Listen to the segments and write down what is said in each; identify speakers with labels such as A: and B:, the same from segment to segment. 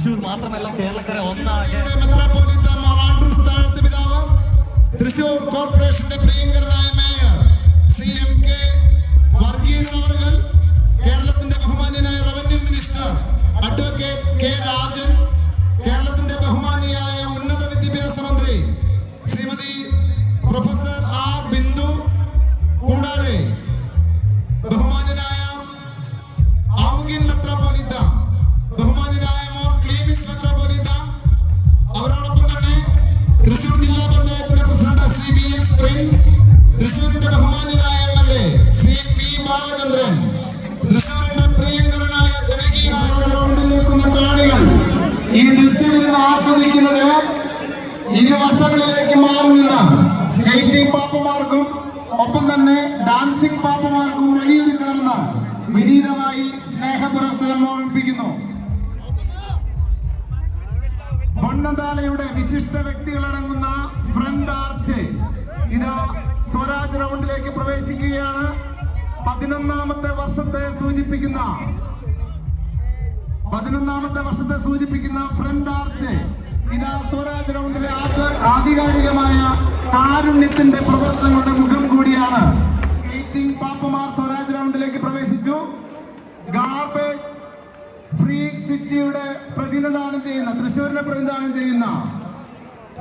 A: തൃശ്ശൂർ മാത്രമല്ല കേരളക്കര ഒന്നാകെ.
B: കേരളത്തിന്റെ ബഹുമാനിയായ ഉന്നത വിദ്യാഭ്യാസ മന്ത്രി ശ്രീമതി പ്രൊഫസർ ആർ ദൃശ്യം നിന്ന് ആസ്വദിക്കുന്നത് ഇരുവശങ്ങളിലേക്ക് മാറി നിന്ന സ്കേറ്റിംഗ് പാപ്പമാർക്കും ഒപ്പം തന്നെ ഡാൻസിംഗ് പാപ്പമാർക്കും വഴിയൊരുക്കണമെന്ന് വിനീതമായി സ്നേഹപുരസ്സരം ഓർമ്മിപ്പിക്കുന്നു. പൊന്നന്താലയുടെ വിശിഷ്ട വ്യക്തികളടങ്ങുന്ന ഫ്രണ്ട് ആർച്ച് ഇത് സ്വരാജ് റൗണ്ടിലേക്ക് പ്രവേശിക്കുകയാണ്. പതിനൊന്നാമത്തെ വർഷത്തെ സൂചിപ്പിക്കുന്ന പതിനൊന്നാമത്തെ വർഷത്തെ സൂചിപ്പിക്കുന്ന ഫ്രണ്ട് ആർച്ച് ഇതാ സ്വരാജ് റൗണ്ടിലെ ആധികാരികമായ കാരുണ്യത്തിന്റെ പ്രവർത്തനങ്ങളുടെ മുഖം കൂടിയാണ്. സ്കേറ്റിംഗ് പാപ്പമാർ സ്വരാജ് റൗണ്ടിലേക്ക് പ്രവേശിച്ചു. ഗാർബേജ് ഫ്രീ സിറ്റിയുടെ പ്രതിനിധാനം ചെയ്യുന്ന തൃശ്ശൂരിനെ പ്രതിനിധാനം ചെയ്യുന്ന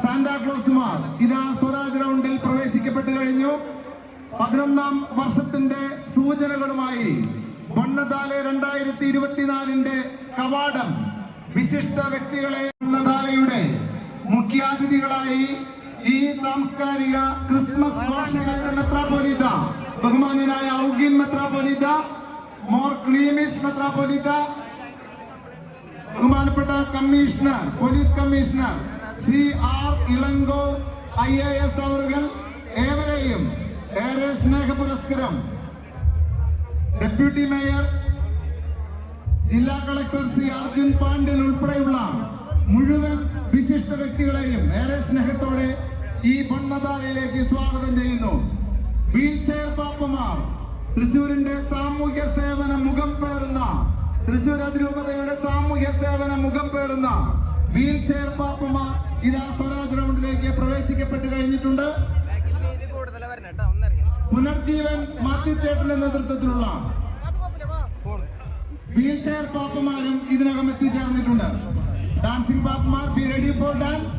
B: സാന്റാക്ലോസുമാർ ഇതാ സ്വരാജ് റൗണ്ടിൽ പ്രവേശിക്കപ്പെട്ടു കഴിഞ്ഞു. പതിനൊന്നാം വർഷത്തിന്റെ സൂചനകളുമായി ബണ്ണതാലെ രണ്ടായിരത്തി ഇരുപത്തിനാലിന്റെ കവാടം വിശിഷ്ട വ്യക്തികളെ ബണ്ണതാലയുടെ മുഖ്യാതിഥികളായി ഈ സാംസ്കാരിക ക്രിസ്മസ് ഘോഷയാത്ര മെത്രാപൊലിത ബഹുമാന്യനായ ഔഗിൻ മെത്രാപൊലിത മോർ ക്ലീമിസ് മെത്രാപൊലിത ബഹുമാനപ്പെട്ട commissioner police commissioner Shri R Elango I A S അവർ ഏവരെയും ഏറെ സ്നേഹ പുരസ്കരം ഡെപ്യൂട്ടി മേയർ ജില്ലാ കളക്ടർ സി അർജുൻ പാണ്ഡ്യൻ ഉൾപ്പെടെയുള്ള മുഴുവൻ വിശിഷ്ട വ്യക്തികളെയും ഏറെ സ്നേഹത്തോടെ ഈ പൊന്നതാലയിലേക്ക് സ്വാഗതം ചെയ്യുന്നു. വീൽ ചെയർ പാപ്പമാർ തൃശൂരിന്റെ സാമൂഹ്യ സേവന മുഖം പേറുന്ന തൃശൂർ അതിരൂപതയുടെ സാമൂഹ്യ സേവന മുഖം പേറുന്ന വീൽ ചെയർ പാപ്പമാർ ഇതാ സ്വരാജ് റൗണ്ടിലേക്ക് പ്രവേശിക്കപ്പെട്ട് കഴിഞ്ഞിട്ടുണ്ട്. പുനർജീവൻ മാത്യുച്ചേട്ടന്റെ നേതൃത്വത്തിലുള്ള വീൽ ചെയർ പാപ്പമാരും ഇതിനകം എത്തിച്ചേർന്നിട്ടുണ്ട്. ഡാൻസിംഗ് പാപ്പമാർ ബി റെഡി ഫോർ ഡാൻസ്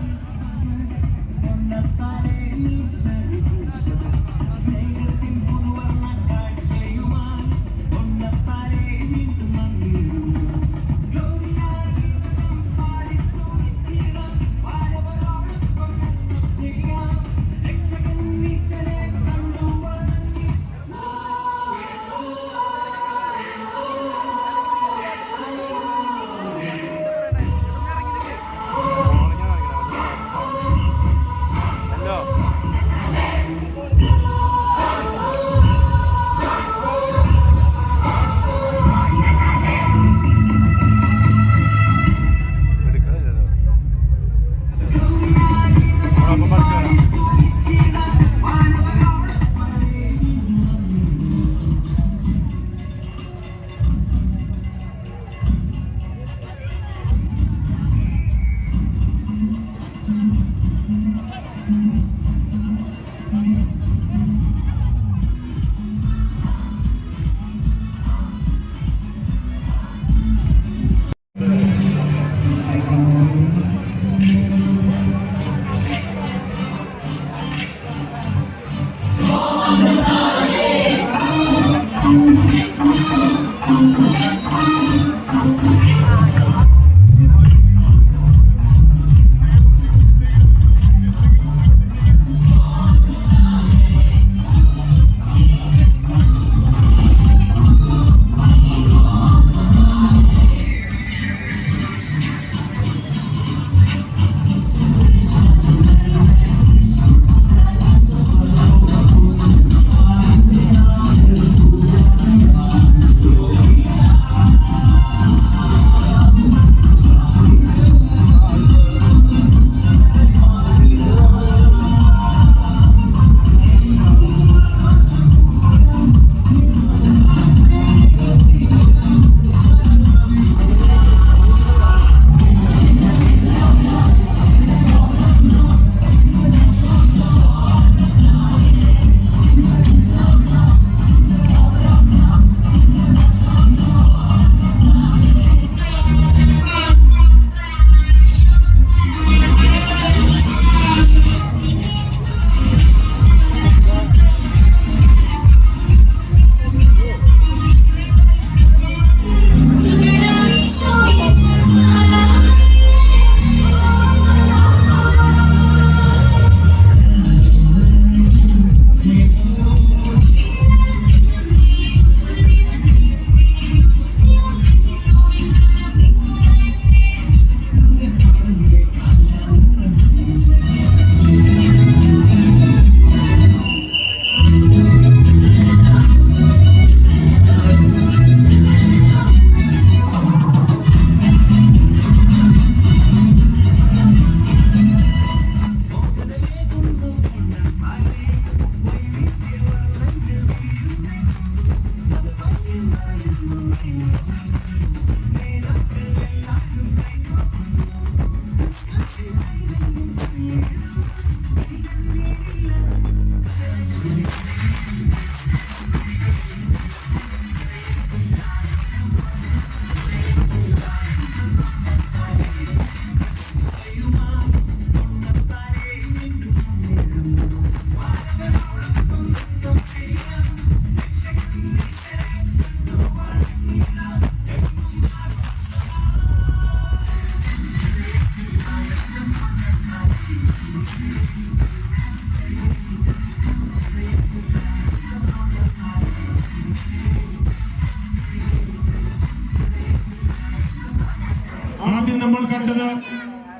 C: ആദ്യം നമ്മൾ കണ്ടത്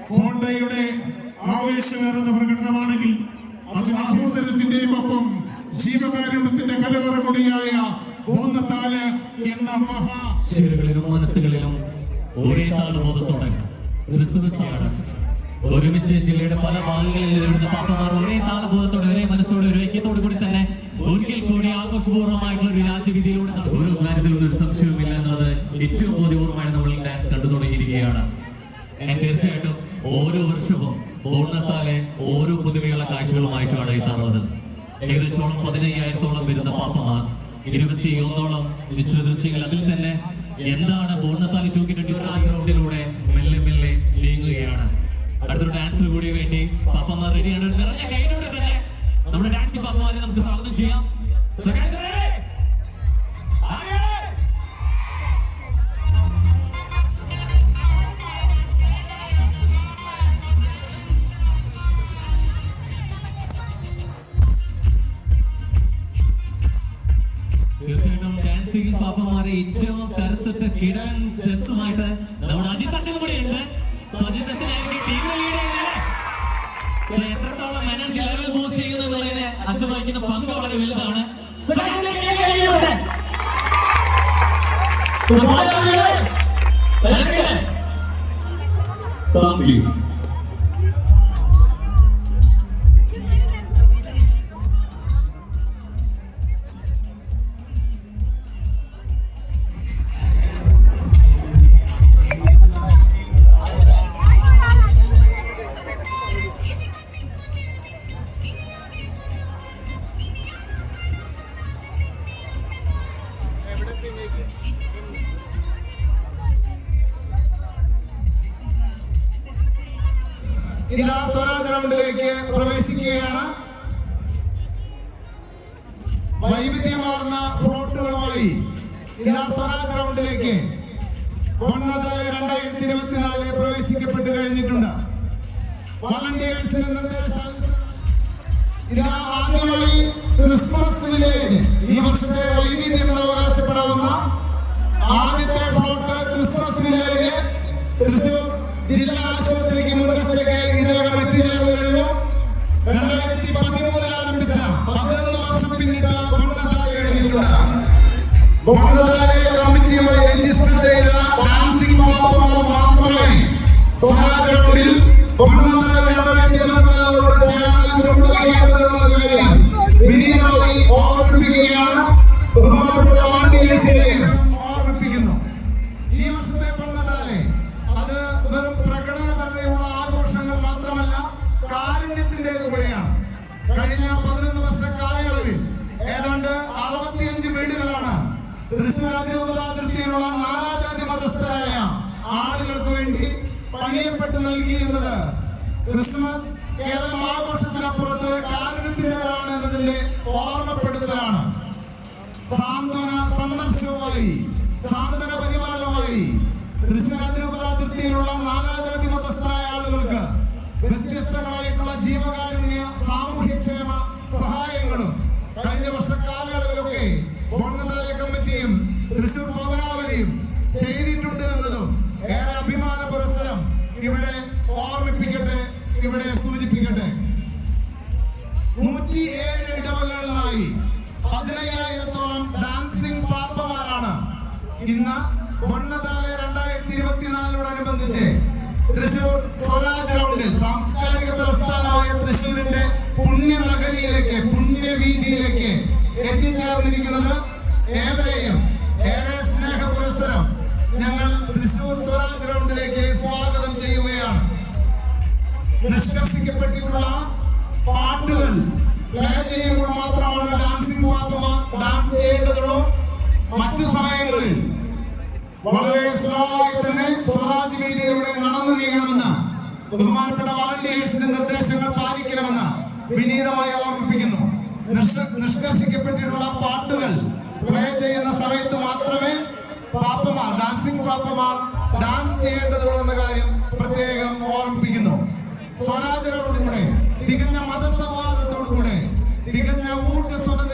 C: ഹോണ്ടയുടെ ആവേശമേറുന്ന പ്രകടനമാണെങ്കിൽ അതിനുശേഷത്തിന്റെയും ഒപ്പം ജീവകാരുണ്യത്തിന്റെ കലവറ കൂടിയായ ബോന്നത്താൽ എന്ന മഹാ
A: ശിവകളിലും മനസ്സുകളിലും ഒരേ താളബോധത്തോടെ ക്രിസ്മസാണ് ഒരുമിച്ച് ജില്ലയുടെ പല ഭാഗങ്ങളിൽ വരുന്ന പാപ്പമാർ ഒരേ താളബോധത്തോടെ ഒരേ മനസ്സോടെ ഒരു ഐക്യത്തോടു കൂടി തന്നെ ഒരിക്കൽ കൂടി ആഘോഷപൂർവമായിട്ടുള്ള ഒരു രാജ്യവിധിയിലൂടെ ഒരു കാര്യത്തിലും ഒരു സംശയവുമില്ല എന്നത് ഏറ്റവും ബോധ്യപൂർവമായി നമ്മൾ തീർച്ചയായിട്ടും ഓരോ വർഷവും ഓണത്താലെ ഓരോ പുതുമയുള്ള കാഴ്ചകളുമായിട്ടാണ് എത്താറുള്ളത് ഏകദേശം പതിനയ്യായിരത്തോളം വരുന്ന പാപ്പമാർ ഇരുപത്തി ഒന്നോളം വിശ്വദൃശ്യങ്ങൾ അതിൽ തന്നെ എന്താണ് പൂർണത്താലി ടൂ ട്വന്റി റൗണ്ടിലൂടെ
B: വളണ്ടിയേഴ്സിന്റെ നിർദ്ദേശം ഇതാ ആദ്യമായി ക്രിസ്മസ് വില്ലേജ് ഈ വർഷത്തെ വൈവിധ്യങ്ങൾ അവകാശപ്പെടാവുന്ന ആദ്യത്തെ ഫ്ലോട്ട് ക്രിസ്മസ് വില്ലേജ് തൃശൂർ ജില്ലാ ആശുപത്രിക്ക് മുൻവശത്തേക്ക് ഇതിനകം എത്തിച്ചേർന്നു കഴിഞ്ഞു രണ്ടായിരത്തി പതിമൂന്നിൽ ആരംഭിച്ച പതിനൊന്ന് വർഷം പിന്നിട്ട പൊണ്ണത്തായി കഴിഞ്ഞിട്ടുണ്ട് പൊണ്ണത്തായി കമ്മിറ്റിയുമായി രജിസ്റ്റർ ചെയ്ത ഡാൻസിംഗ് മാത്രമായി മാത്രമേ സ്വരാജ് റൗണ്ടിൽ വിനീതമായി ഓർമ്മിപ്പിക്കുകയാണ് ബഹുമാനപ്പെട്ട ഓർമ്മിപ്പിക്കുന്നു ഈ വർഷത്തെ അത് വെറും പ്രകടനപരതയുള്ള ആഘോഷങ്ങൾ മാത്രമല്ല കാരുണ്യത്തിന്റെത് കൂടെയാണ്. കഴിഞ്ഞ പതിനൊന്ന് വർഷ ഏതാണ്ട് അറുപത്തിയഞ്ച് വീടുകളാണ് തൃശ്ശൂർ അതിർത്തിയിലുള്ള മതസ്ഥരായ ആളുകൾക്ക് വേണ്ടി പണിയപ്പെട്ട് നൽകി എന്നത് ക്രിസ്മസ് കേവലം ആഘോഷത്തിനപ്പുറത്ത് കാരണത്തിന്റെതാണ് എന്നതിന്റെ ഓർമ്മപ്പെടുത്തലാണ്. സാന്ത്വന സന്ദർശനവുമായി സാന്ത്വന പരിപാലനവുമായി തൃശ്ശൂർ അതിരൂപത നാനാജാതി മതസ്ഥരായ ആളുകൾക്ക് വ്യത്യസ്തങ്ങളായിട്ടുള്ള ജീവകാരുണ്യ സാമൂഹ്യക്ഷേമ സഹായങ്ങളും കഴിഞ്ഞ വർഷ കാലയളവിലൊക്കെ ഭരണതാല കമ്മിറ്റിയും തൃശൂർ പൗരാവലിയും പതിനയ്യായിരത്തോളം ഡാൻസിംഗ് പാപ്പമാരാണ് ഇന്ന് പൊണ്ണതാലെ രണ്ടായിരത്തി ഇരുപത്തിനാലിനോടനുബന്ധിച്ച് തൃശൂർ സ്വരാജ് റൗണ്ടിൽ സാംസ്കാരിക തലസ്ഥാനമായ തൃശൂരിന്റെ പുണ്യ പുണ്യനഗരിയിലേക്ക് പുണ്യവീതിയിലേക്ക് എത്തിച്ചേർന്നിരിക്കുന്നത് ഏവരെയും ഏറെ സ്നേഹ പുരസ്സരം ഞങ്ങൾ തൃശൂർ സ്വരാജ് റൗണ്ടിലേക്ക് സ്വാഗതം ചെയ്യുകയാണ്. നിഷ്കർഷിക്കപ്പെട്ടിട്ടുള്ള പാട്ടുകൾ പ്ലേ ചെയ്യുമ്പോൾ മാത്രമാണ് ഡാൻസിംഗ് ഡാൻസ് ചെയ്യേണ്ടതുള്ളൂ മറ്റു സമയങ്ങളിൽ വളരെ സ്ലോ തന്നെ സ്വരാജ് വീതിയിലൂടെ നടന്നു നീങ്ങണമെന്ന് ബഹുമാനപ്പെട്ട വളണ്ടിയേഴ്സിന്റെ നിർദ്ദേശങ്ങൾ പാലിക്കണമെന്ന് വിനീതമായി ഓർമ്മിപ്പിക്കുന്നു. നിഷ്ക- നിഷ്കർഷിക്കപ്പെട്ടിട്ടുള്ള പാട്ടുകൾ പ്ലേ ചെയ്യുന്ന സമയത്ത് മാത്രമേ പാപ്പമാർ ഡാൻസിംഗ് പാപ്പമാർ ഡാൻസ് ചെയ്യേണ്ടതുള്ളൂ എന്ന കാര്യം പ്രത്യേകം ഓർമ്മിപ്പിക്കുന്നു. സ്വരാജനോടുകൂടെ തികഞ്ഞ മതസൗഹാർദ്ദത്തോടുകൂടെ തികഞ്ഞ ഊർജസ്വലതയോടുകൂടെ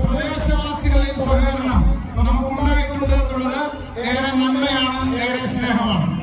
B: പ്രദേശവാസികളുടെയും സഹകരണം നമുക്കുണ്ടായിട്ടുണ്ട് എന്നുള്ളത്
D: ഏറെ നന്മയാണ് ഏറെ സ്നേഹമാണ്.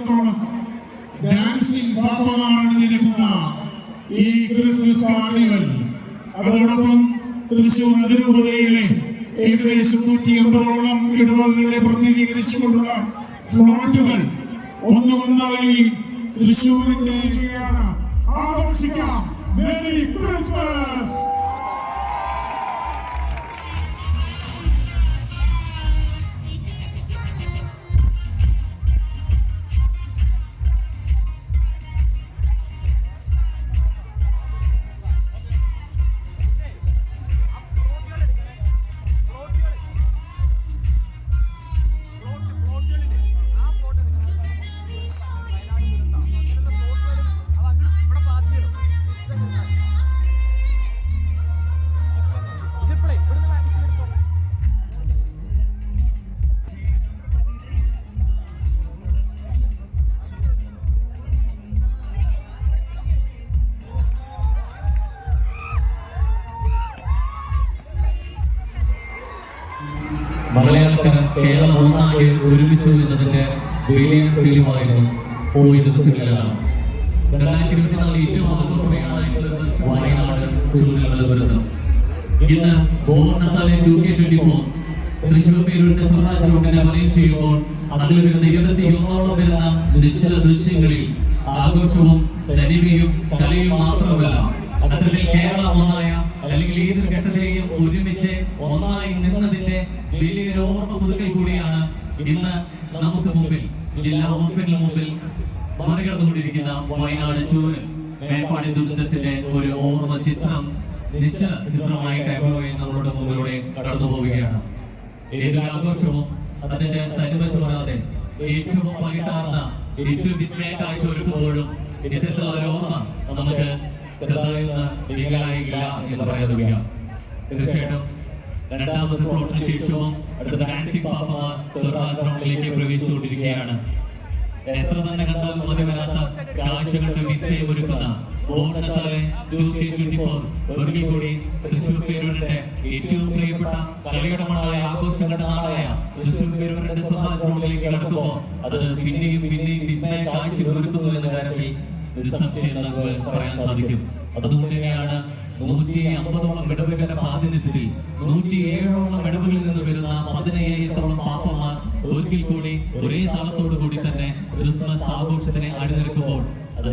C: പതിനായിരത്തോളം ഡാൻസിംഗ് പാപ്പമാർ അണിനിരക്കുന്ന ഈ ക്രിസ്മസ് കാർണിവൽ അതോടൊപ്പം തൃശൂർ അതിരൂപതയിലെ ഏകദേശം നൂറ്റി എൺപതോളം ഇടവകകളെ പ്രതിനിധീകരിച്ചുകൊണ്ടുള്ള ഫ്ലോട്ടുകൾ ഒന്നുകൊന്നായി തൃശൂരിന്റെ ഏരിയയാണ് ആഘോഷിക്കാം. മെരി ക്രിസ്മസ്
A: ഒരുമിച്ചു എന്നതിന്റെ വലിയ തെളിവായിരുന്നു പോയ ദിവസങ്ങളിലാണ് രണ്ടായിരത്തി ഇരുപത്തിനാല് ഏറ്റവും വയനാട് ഇന്ന് ബോർണത്താലെ two K twenty four Thrissur പേരൂരിന്റെ Swaraj റോഡിനെ വലയം ചെയ്യുമ്പോൾ അതിൽ വരുന്ന ഇരുപത്തി ഒന്നോളം വരുന്ന നിശ്ചല ദൃശ്യങ്ങളിൽ ആഘോഷവും തനിമയും കലയും മാത്രമല്ല അത്തരത്തിൽ കേരളം ഒന്നായ അല്ലെങ്കിൽ ഏതൊരു ഘട്ടത്തിലെയും ഒരുമിച്ച് ഒന്നായി നിന്നതിന്റെ വലിയൊരു ഓർമ്മ പുതുക്കൽ കൂടിയാണ് ഇന്ന് നമുക്ക് മുമ്പിൽ ജില്ലാ ഹോസ്പിറ്റൽ മുമ്പിൽ മറികടന്നുകൊണ്ടിരിക്കുന്ന വയനാട് ചൂരൽ മേപ്പാടി ദുരന്തത്തിന്റെ ഒരു ഓർമ്മ ചിത്രം നിശ്ചല ചിത്രമായി ടൈബോയി നമ്മളുടെ മുമ്പിലൂടെ കടന്നു പോവുകയാണ്. ഏതൊരു ആഘോഷവും അതിന്റെ തനിമ ചോരാതെ ഏറ്റവും പകിട്ടാർന്ന ഏറ്റവും വിസ്മയ കാഴ്ച ഒരുക്കുമ്പോഴും ഇത്തരത്തിലുള്ള ഒരു ഓർമ്മ നമുക്ക് ചെറുതായി നീങ്ങലായില്ല എന്ന് പറയാതെ തീർച്ചയായിട്ടും രണ്ടാമത്തെ പ്ലോട്ടിന് ശേഷവും അടുത്ത ഡാൻസിംഗ് പാപ്പ സ്വരാജ് റൗണ്ടിലേക്ക് പ്രവേശിച്ചുകൊണ്ടിരിക്കുകയാണ്. എത്ര തന്നെ കണ്ടാലും മതി വരാത്ത കാഴ്ചകളുടെ വിസ്മയം ഒരുക്കുന്ന ഓണത്താലെ ടു കെ ട്വന്റി ഫോർ ഒരിക്കൽ കൂടി തൃശൂർ പേരൂരിന്റെ ഏറ്റവും പ്രിയപ്പെട്ട കളിയുടെ മണ്ണായ ആഘോഷങ്ങളുടെ നാടായ തൃശൂർ പേരൂരിന്റെ സ്വരാജ് റോഡിലേക്ക് കടക്കുമ്പോൾ അത് പിന്നെയും പിന്നെയും വിസ്മയ കാഴ്ചകൾ ഒരുക്കുന്നു എന്ന കാര്യത്തിൽ നിസ്സംശയം നമുക്ക് പറയാൻ സാധിക്കും. അതുകൊണ്ട് തന്നെയാണ് നൂറ്റി അമ്പതോളം വിടവുകളുടെ പ്രാതിനിധ്യത്തിൽ നൂറ്റി ഏഴോളം വിടവുകളിൽ നിന്ന് വരുന്ന പതിനയ്യായിരത്തോളം പാപ്പന്മാർ ഒരിക്കൽ കൂടി ഒരേ താളത്തോടു കൂടി തന്നെ ക്രിസ്മസ് ആഘോഷത്തിനെ അണിനിരക്കുമ്പോൾ അത്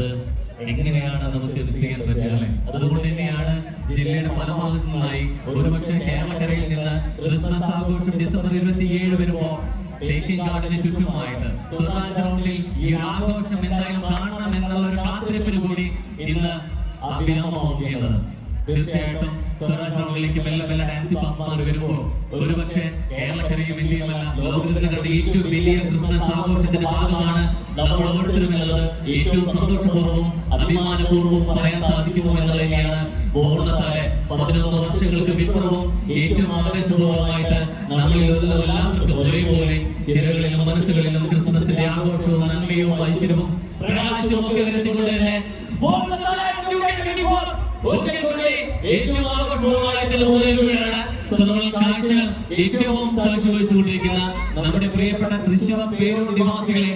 A: എങ്ങനെയാണ് നമുക്ക് ചെയ്യാൻ പറ്റുക അല്ലെ? അതുകൊണ്ട് തന്നെയാണ് ജില്ലയുടെ പല ഭാഗത്തു നിന്നായി ഒരുപക്ഷെ കേരളക്കരയിൽ നിന്ന് ക്രിസ്മസ് ആഘോഷം ഡിസംബർ ഇരുപത്തിയേഴ് വരുമ്പോ തേക്കിൻകാടിന് ചുറ്റുമായിട്ട് സ്വരാജ് റൗണ്ടിൽ ഈ ആഘോഷം എന്തായാലും കാണണം എന്നുള്ള ഒരു കാത്തിരിപ്പിന് കൂടി ഇന്ന് അഭിരാമമാവുകയാണ് തീർച്ചയായിട്ടും സ്വരാജ് റൗണ്ടിലേക്ക് മെല്ലെ മെല്ലെ ഡാൻസി പാപ്പമാർ വരുമ്പോൾ ഒരുപക്ഷെ കേരളക്കരയും ഇന്ത്യയുമല്ല ലോകത്തിൽ കണ്ട ഏറ്റവും വലിയ ക്രിസ്മസ് ആഘോഷത്തിന്റെ ഭാഗമാണ് നമ്മൾ ഓരോരുത്തരും എന്നുള്ളത്. ഏറ്റവും സന്തോഷപൂർവവും അഭിമാനപൂർവവും പറയാൻ സാധിക്കുമോ എന്നുള്ളത് തന്നെയാണ് പൂർണത്താലെ പതിനൊന്ന് വർഷങ്ങൾക്ക് വിപ്ലവവും ഏറ്റവും ആവേശപൂർവമായിട്ട് നമ്മളിൽ എല്ലാവർക്കും ഒരേപോലെ ചിരകളിലും മനസ്സുകളിലും ക്രിസ്മസിന്റെ ആഘോഷവും നന്മയും ഐശ്വര്യവും പ്രകാശവും ഒക്കെ വരുത്തിക്കൊണ്ട് തന്നെ പൂർണത്താലെ 2024 ഒരിക്കൽ കൂടി ഏറ്റവും വീടാണ് നമ്മൾ കാഴ്ചകൾ ഏറ്റവും സാക്ഷി നമ്മുടെ പ്രിയപ്പെട്ട തൃശ്ശൂർ പേരൂർ നിവാസികളെ.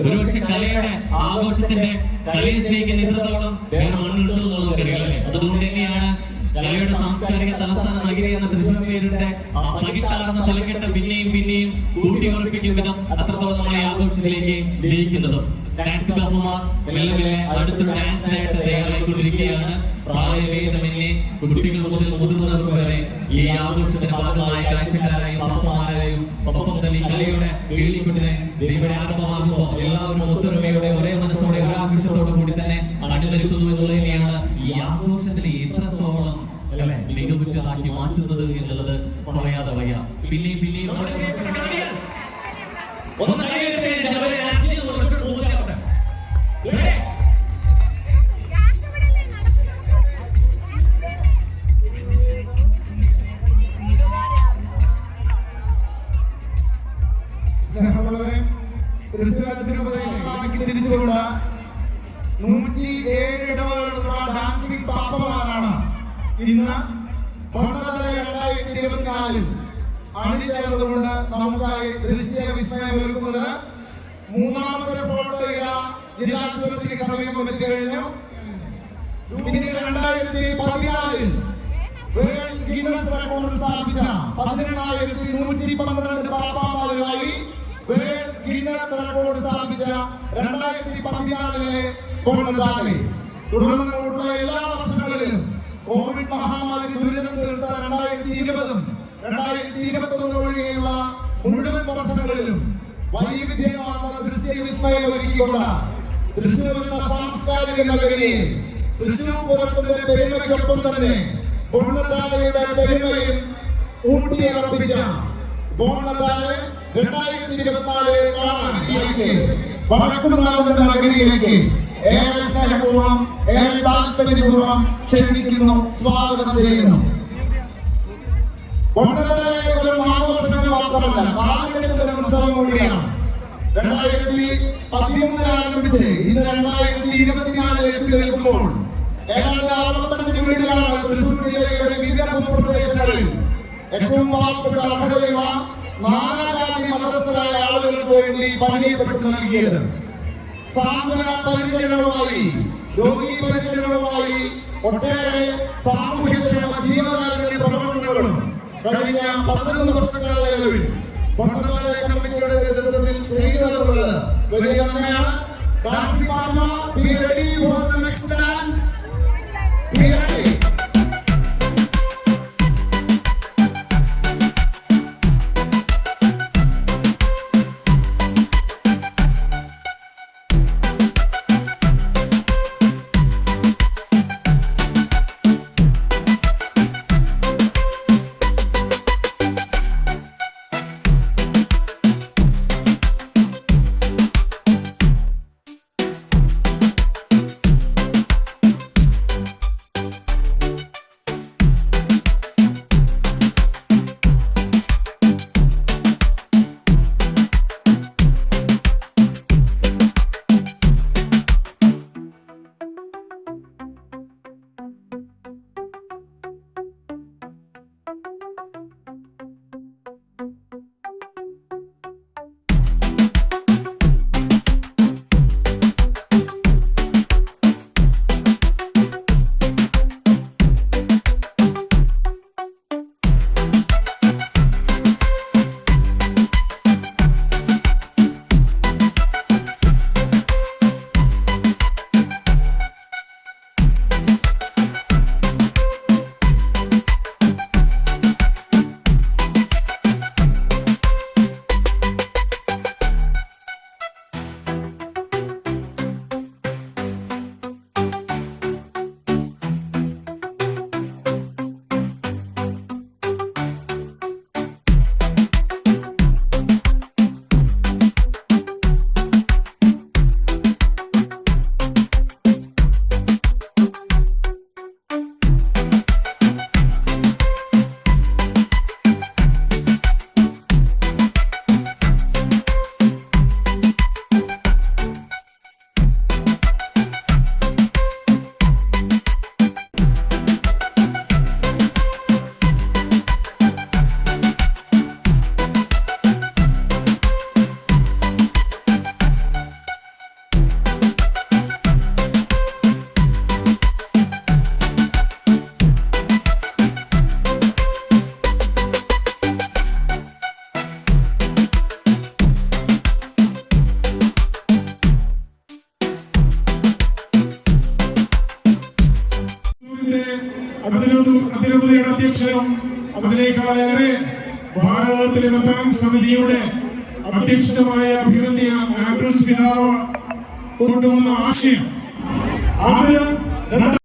A: ഒരുപക്ഷെ കലയുടെ ആഘോഷത്തിന്റെ കലയെ സ്നേഹിക്കുന്ന ഇത്രത്തോളം വേറെ മണ്ണുണ്ടോ എന്ന് നമുക്കറിയാം അതുകൊണ്ട് തന്നെയാണ് കലയുടെ സാംസ്കാരിക തലസ്ഥാന നഗരി എന്ന തൃശ്ശൂർ പേരുടെ ആ പകിട്ടാർന്ന തലക്കെട്ട് പിന്നെയും പിന്നെയും കൂട്ടി ഉറപ്പിക്കും വിധം അത്രത്തോളം നമ്മളെ ആഘോഷത്തിലേക്ക് ലയിക്കുന്നത്. ഡാൻസ് കപ്പുമാർ മെല്ലെ മെല്ലെ അടുത്തൊരു ഡാൻസിനായിട്ട് തയ്യാറായിക്കൊണ്ടിരിക്കുകയാണ്. പ്രായഭേദമന്യേ കുട്ടികൾ മുതൽ മുതിർന്നവർ വരെ ഈ ആഘോഷത്തിന്റെ ഭാഗമായ കാഴ്ചക്കാരായും പപ്പമാരായും ഒപ്പം തന്നെ ഈ കലയുടെ വേളിക്കൊണ്ടിനെ ഇവിടെ ആരംഭമാകുമ്പോൾ എല്ലാവരും ഒത്തൊരുമയോടെ ഒരേ മനസ്സോടെ ഒരാഘോഷത്തോടു കൂടി തന്നെ അണിനിരക്കുന്നു എന്നുള്ളതിനെയാണ് ഈ ആഘോഷത്തിനെ അല്ലെ മികവുറ്റതാക്കി മാറ്റുന്നത് എന്നുള്ളത് പറയാതെ വയ്യ. പിന്നെയും പിന്നെയും
B: സ്നേഹമുള്ളവരെ തൃശ്ശൂർ ഡാൻസിംഗ് പാപ്പമാരാണ് ഇന്ന് രണ്ടായിരത്തി ഇരുപത്തിനാലിൽ അണിചേർന്നുകൊണ്ട് നമുക്കായി ദൃശ്യ വിസ്മയം ഒരുക്കുന്നത് മൂന്നാമത്തെ ഫോട്ടോ ഇതാ ജില്ലാശുപത്രിക്ക് സമീപം എത്തിക്കഴിഞ്ഞു. പിന്നീട് രണ്ടായിരത്തി പതിനാലിൽ സ്ഥാപിച്ച എല്ലാ വർഷങ്ങളിലും കോവിഡ് മഹാമാരി ദുരിതം തീർത്ത രണ്ടായിരത്തി ഇരുപതും രണ്ടായിരത്തി ഇരുപത്തി ഒന്ന് ഒഴികെയുള്ള മുഴുവൻ വർഷങ്ങളിലും വൈവിധ്യമാർന്ന ദൃശ്യവിസ്മയം ഒരുക്കിക്കൊണ്ട് തൃശ്ശൂർ എന്ന സാംസ്കാരിക നഗരിയെ തൃശ്ശൂർ പൂരത്തിന്റെ പെരുമയ്ക്കൊപ്പം തന്നെ ബോണത്താലയുടെ പെരുമയും രണ്ടായിരത്തി ഇരുപത്തിനാല് കാണാനിലേക്ക് വടക്കുന്നാഥന്റെ നഗരിയിലേക്ക് ഏറെ സ്നേഹപൂർവം ക്ഷണിക്കുന്നു സ്വാഗതം ചെയ്യുന്നു. ബോണത്താലെ ഒരു മാത്രമല്ല കാലഘട്ടത്തിന്റെ ഉത്സവം കൂടിയാണ്. രണ്ടായിരത്തി പതിമൂന്നിൽ ആരംഭിച്ച് ഇന്ന് രണ്ടായിരത്തി ഇരുപത്തിനാലിൽ എത്തി നിൽക്കുമ്പോൾ ഏതാണ്ട് അറുപത്തഞ്ച് വീടുകളാണ് തൃശൂർ ജില്ലയുടെ വിവിധ ഭൂപ്രദേശങ്ങളിൽ ഏറ്റവും പാവപ്പെട്ട അർഹതയുള്ള നാനാജാതി മതസ്ഥരായ ആളുകൾക്ക് വേണ്ടി പണിയപ്പെട്ട് നൽകിയത്. സാന്ത്വന പരിചരണവുമായി രോഗി പരിചരണമായി ഒട്ടേറെ സാമൂഹ്യക്ഷേമ ജീവകാരുണ്യ പ്രവർത്തനങ്ങളും കഴിഞ്ഞ പതിനൊന്ന് വർഷക്കാലയളവിൽ പൊട്ടനാലെ കമ്മിറ്റിയുടെ നേതൃത്വത്തിൽ ചെയ്തതെന്നുള്ളത് വലിയ നന്മയാണ്. Dancing mama be ready for the next dance be ready